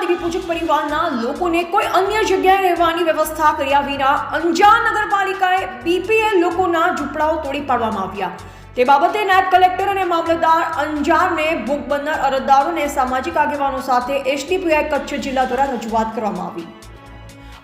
દેવી પૂજક પરિવારના લોકોને કોઈ અન્ય જગ્યાએ રહેવાની વ્યવસ્થા કર્યા વિના અંજાર નગરપાલિકાએ બીપીએલ લોકોના ઝૂંપડાઓ તોડી પાડવામાં આવ્યા. તે બાબતે નાયબ કલેક્ટર અને મામલતદાર અંજારને ભોગ બનનાર અરજદારોને સામાજિક આગેવાનો સાથે એસટીપીઆઈ કચ્છ જિલ્લા દ્વારા રજૂઆત કરવામાં આવી.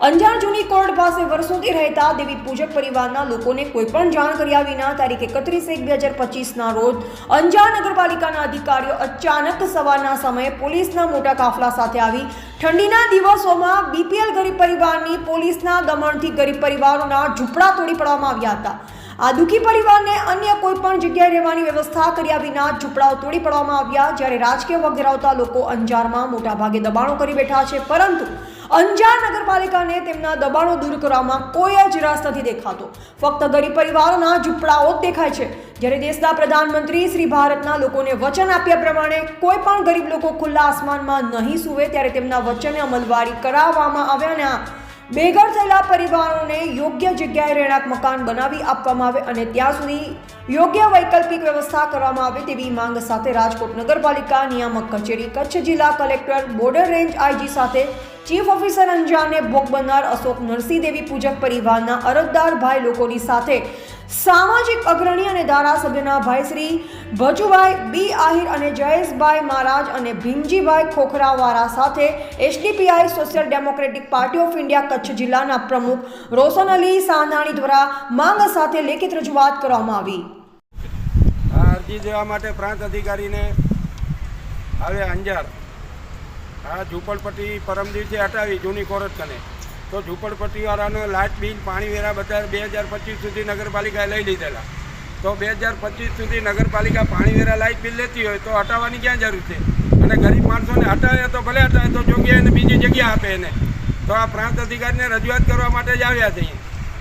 અંજાર જૂની કોર્ટ પાસે વર્ષોથી રહેતા દેવી પૂજક પરિવારના લોકોને કોઈ પણ જાણ કર્યા વિના તારીખ એકત્રીસ એક બે હજાર પચીસના રોજ અંજાર નગરપાલિકાના અધિકારીઓ અચાનક સવારના સમયે પોલીસના મોટા કાફલા સાથે આવી. ઠંડીના દિવસોમાં બીપીએલ ગરીબ પરિવારની પોલીસના દમણથી ગરીબ પરિવારોના ઝૂંપડા તોડી પાડવામાં આવ્યા હતા. આ દુઃખી પરિવારને અન્ય કોઈ પણ જગ્યાએ રહેવાની વ્યવસ્થા કર્યા વિના ઝૂંપડાઓ તોડી પડવામાં આવ્યા, જ્યારે રાજકીય વગ ધરાવતા લોકો અંજારમાં મોટાભાગે દબાણો કરી બેઠા છે. પરંતુ અંજાર નગરપાલિકાને તેમના દબાણો દૂર કરવામાં કોઈ જ રસ નથી દેખાતો. ફક્ત ગરીબ પરિવારોના ઝૂંપડાઓ જ દેખાય છે. જ્યારે દેશના પ્રધાનમંત્રી શ્રી ભારતના લોકોને વચન આપ્યા પ્રમાણે કોઈ પણ ગરીબ લોકો ખુલ્લા આસમાનમાં નહીં સૂવે, ત્યારે તેમના વચનને અમલવારી કરાવવામાં આવ્યા અને બેઘર થયેલા પરિવારોને યોગ્ય જગ્યાએ રહેણાંક મકાન બનાવી આપવામાં આવે અને ત્યાં સુધી યોગ્ય વૈકલ્પિક વ્યવસ્થા કરવામાં આવે તેવી માંગ સાથે રાજકોટ નગરપાલિકા, નિયામક કચેરી, કચ્છ જિલ્લા કલેક્ટર, બોર્ડર રેન્જ આઈજી સાથે ચીફ ઓફિસર અંજારને ભોગ બનનાર અશોક નરસિંહ દેવી પૂજક પરિવારના અરજદાર ભાઈ લોકોની સાથે સામાજિક અગ્રણી અને ધારાસભ્યના ભાઈ શ્રી ભજુભાઈ બી આહિર અને જયેશભાઈ મહારાજ અને ભીમજીભાઈ ખોખરાવાળા સાથે SDPI social democratic party of India Kutch જિલ્લાના પ્રમુખ રોશન અલી સાંધાણી દ્વારા માંગ સાથે લેખિત રજૂઆત કરવામાં આવી. આ અરજી દેવા માટે પ્રાંત અધિકારીને આવે અંજાર. આ ઝૂંપડપટ્ટી પરમ હટાવી જૂની કોરટ કને. તો ઝૂંપડપટ્ટીવાળાનો લાઇટ બિલ, પાણી વેરા બધા બે હજાર પચીસ સુધી નગરપાલિકાએ લઈ લીધેલા. તો બે હજાર પચીસ સુધી નગરપાલિકા પાણી વેરા લાઇટ બિલ લેતી હોય તો હટાવવાની ક્યાં જરૂર છે? અને ગરીબ માણસોને હટાવે તો ભલે હટાવે, તો જોગ્યા એને બીજી જગ્યા આપે એને. તો આ પ્રાંત અધિકારીને રજૂઆત કરવા માટે જ આવ્યા છીએ.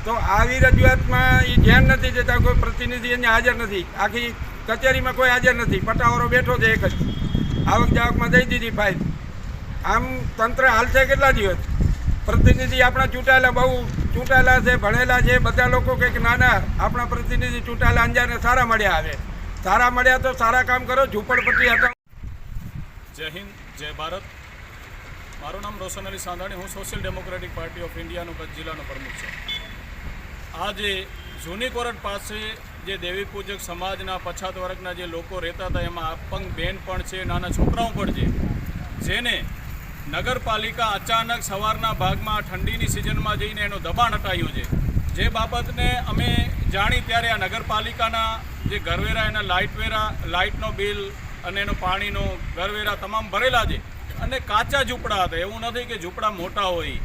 તો આવી રજૂઆતમાં એ ધ્યાન નથી દેતા, કોઈ પ્રતિનિધિ એને હાજર નથી. આખી કચેરીમાં કોઈ હાજર નથી. પટાવાળો બેઠો છે એક જ. આવક જાવકમાં દઈ દીધી ફાઇલ આમ તંત્ર હાલશે કેટલા દિવસ? પ્રતિનિધિ આપણા ચૂંટાયેલા બહુ ચૂંટાયેલા છે, ભણેલા છે, બધા લોકો કંઈક નાના આપણા પ્રતિનિધિ ચૂંટાયેલા અંજારને સારા મળ્યા આવે. સારા મળ્યા તો સારા કામ કરો, ઝૂંપડપટ્ટી હતા. જય હિન્દ, જય ભારત. મારું નામ રોશન અલી સાંધાણી, હું સોશિયલ ડેમોક્રેટિક પાર્ટી ઓફ ઇન્ડિયાનો કચ્છ જિલ્લાનો પ્રમુખ છું. આજે જૂની કોરટ પાસે જે દેવી પૂજક સમાજના પછાત વર્ગના જે લોકો રહેતા હતા, એમાં અપંગ બેન પણ છે, નાના છોકરાઓ પણ છે. જેને નગરપાલિકા અચાનક સવારના ભાગમાં ઠંડીની સિઝનમાં જઈને એનું દબાણ હટાયું છે. જે બાબતને અમે જાણી ત્યારે આ નગરપાલિકાના જે ઘરવેરા, એના લાઇટવેરા, લાઇટનો બિલ અને એનો પાણીનો ઘરવેરા તમામ ભરેલા છે અને કાચા ઝૂંપડા હતા. એવું નથી કે ઝૂંપડા મોટા હોય.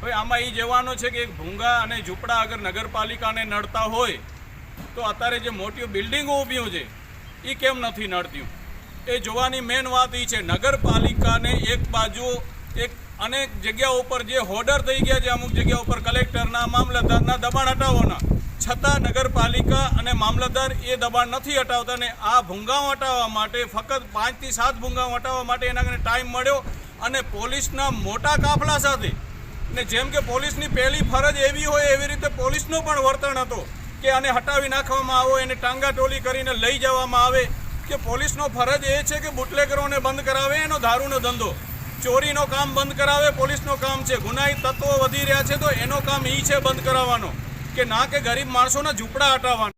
હવે આમાં એ જવાનો છે કે એક ભૂંગા અને ઝૂંપડા અગર નગરપાલિકાને નડતા હોય, તો અત્યારે જે મોટી બિલ્ડિંગો ઊભી છે એ કેમ નથી નડતી? એ જોવાની મેન વાત એ છે, નગરપાલિકાને એક બાજુ એક અનેક જગ્યાઓ ઉપર જે હોર્ડર થઈ ગયા છે, અમુક જગ્યા ઉપર કલેક્ટરના મામલતદારના દબાણ હટાવવાના. છતાં નગરપાલિકા અને મામલતદાર એ દબાણ નથી હટાવતા અને આ ભૂંગાઓ હટાવવા માટે, ફક્ત પાંચથી સાત ભૂંગાઓ હટાવવા માટે એના ટાઈમ મળ્યો અને પોલીસના મોટા કાફલા સાથે, ને જેમ કે પોલીસની પહેલી ફરજ એવી હોય એવી રીતે પોલીસનો પણ વર્તન હતો કે આને હટાવી નાખવામાં આવો, એને ટાંગા ટોલી કરીને લઈ જવામાં આવે. કે પોલીસનો ફરજ એ છે કે બુટલેગરોને બંધ કરાવે, એનો દારૂનો ધંધો. ચોરીનો કામ બંધ કરાવે, પોલીસનો કામ છે. ગુનાહિત તત્વો વધી રહ્યા છે તો એનો કામ એ છે બંધ કરાવવાનો. કે ના કે ગરીબ માણસોના ઝૂંપડા હટાવવાના.